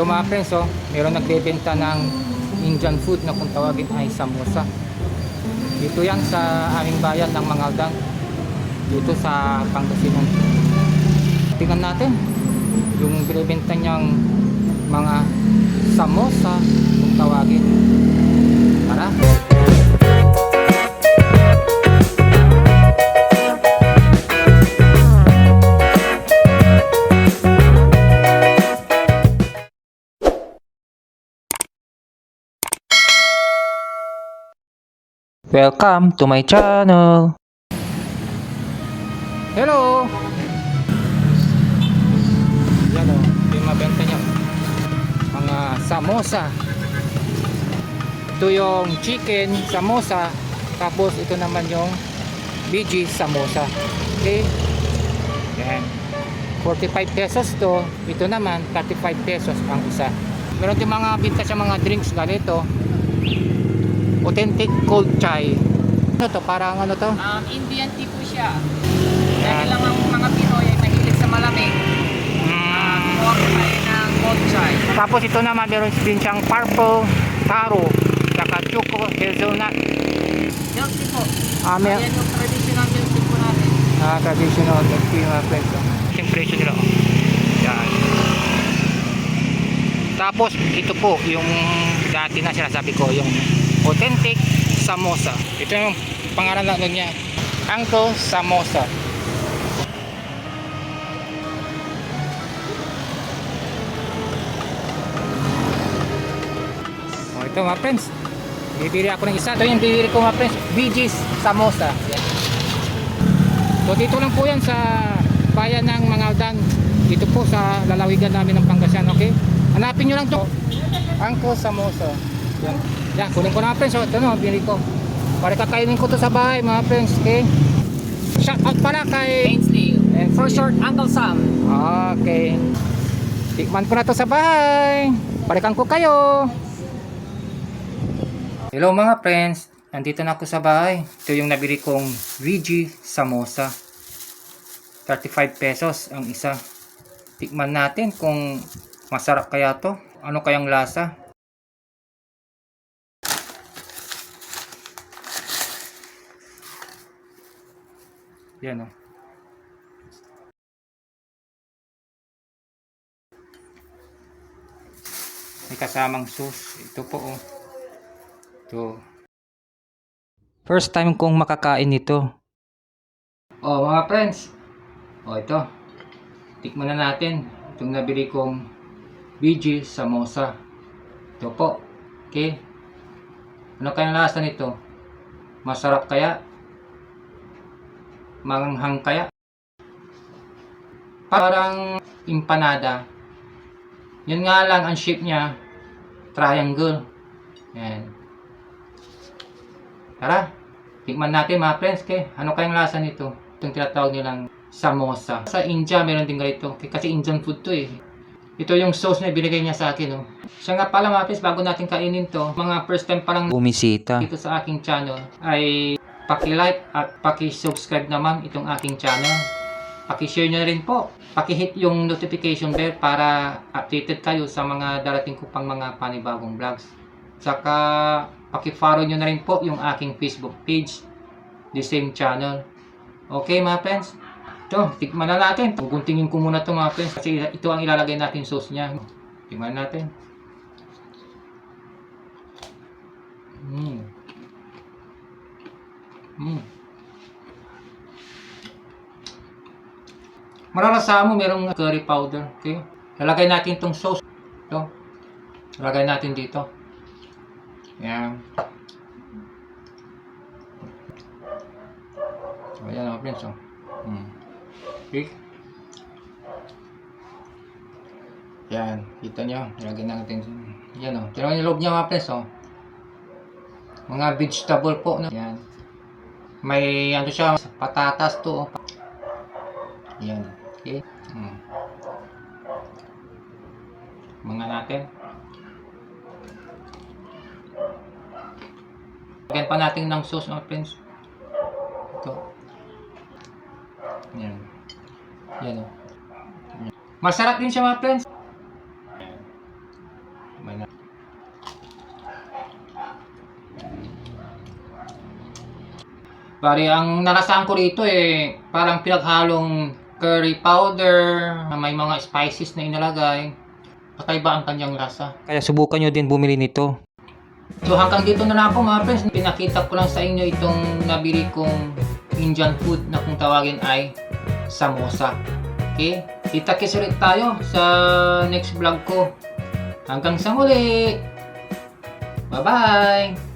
Ito mga friends, oh, meron nagbebenta ng Indian food na kung tawagin ay samosa. Dito yan sa aming bayan ng Mangaldang. Dito sa Pangasinan. Tingnan natin yung binibenta niyang mga samosa kung tawagin. Tara! Welcome to my channel. Hello! Yan o, yung mabenta niya. Mga samosa. Ito yung chicken samosa. Tapos ito naman yung BG samosa. Okay? Yan. 45 pesos to. Ito naman, 35 pesos ang isa. Meron din mga binta sa mga drinks ganito. Authentic cold chai. Ano to? Parang ano to? Um, Indian tea po siya. Dahil lang ang mga Pinoy ay mahilig sa malamig. Um, More tayo ng cold chai. Tapos ito naman meron din siyang purple taro saka choco hazelnut Milk tea po. ah, may, Ayan yung traditional milk tea po natin. ah, traditional milk tea mga friends yung presyo nila oh. yan tapos ito po yung dati na sinasabi ko yung authentic samosa ito yung pangalan lang nun niya Uncle Samosa Oh, ito mga friends. Bibili ako ng isa. Ito yung bibili ko mga friends. BG's Samosa. So dito lang po yan sa bayan ng Mangaldan. Dito po sa lalawigan namin ng Pangasinan. Okay? Hanapin nyo lang to. Uncle Samosa. Yan. Yan. Kunin ko na friends. So, ito no. Binili ko. Para kakainin ko to sa bahay mga friends. Okay? Shout out pala kay... Ainsley. Ainsley. For short, Uncle Sam. Okay. Tikman ko na to sa bahay. Balikan ko kayo. Hello mga friends. Nandito na ako sa bahay. Ito yung nabili kong VG Samosa. 35 pesos ang isa. Tikman natin kung masarap kaya to. Ano kayang lasa? Yan oh. may kasamang sauce. Ito po oh. Ito. First time kong makakain nito. Oh, mga friends. Oh, ito. Tikman na natin itong nabili kong BG samosa. Ito po. Okay. Ano kayang lasa nito? Masarap kaya? Manghang kaya? Parang empanada. Yun nga lang ang shape niya triangle. Yan. Tara, tikman natin mga friends ke. Ano kayang lasa nito? Itong tinatawag nilang samosa. Sa India meron din ganito. Kasi Indian food to eh. Ito yung sauce na binigay niya sa akin. Oh. Siya nga pala mga friends, bago natin kainin to, mga first time pa lang Bumisita. dito sa aking channel ay paki-like at paki-subscribe naman itong aking channel. Paki-share nyo rin po. Paki-hit yung notification bell para updated kayo sa mga darating ko pang mga panibagong vlogs. Saka paki-follow nyo na rin po yung aking Facebook page, the same channel. Okay mga friends? Ito, tikman na natin. Guguntingin ko muna ito mga friends kasi ito ang ilalagay natin sauce niya. Tikman natin. Mm. Mm. Mararasa mo merong curry powder. Okay? Lalagay natin itong sauce. Ito. Lalagay natin dito. Yan. Ayan mga friends. Oh. Mm. Okay. Yan. Kita nyo. Lalagay natin. Yan o. Oh. Tira yung loob niya mga friends. Oh. Mga vegetable po. No? Yan. May ano siya. Patatas to. Oh. Yan. Okay? Hmm. Mga natin. Lagyan pa natin ng sauce mga friends. Ito. Yan. Yan o. Masarap din siya mga friends. Pare, ang narasaan ko rito eh, parang pinaghalong curry powder, na may mga spices na inalagay. Kakaiba ang kanyang lasa. Kaya subukan nyo din bumili nito. So hanggang dito na lang po mga friends. Pinakita ko lang sa inyo itong nabili kong Indian food na kung tawagin ay samosa. Okay? Kita-kits ulit tayo sa next vlog ko. Hanggang sa muli! Bye-bye!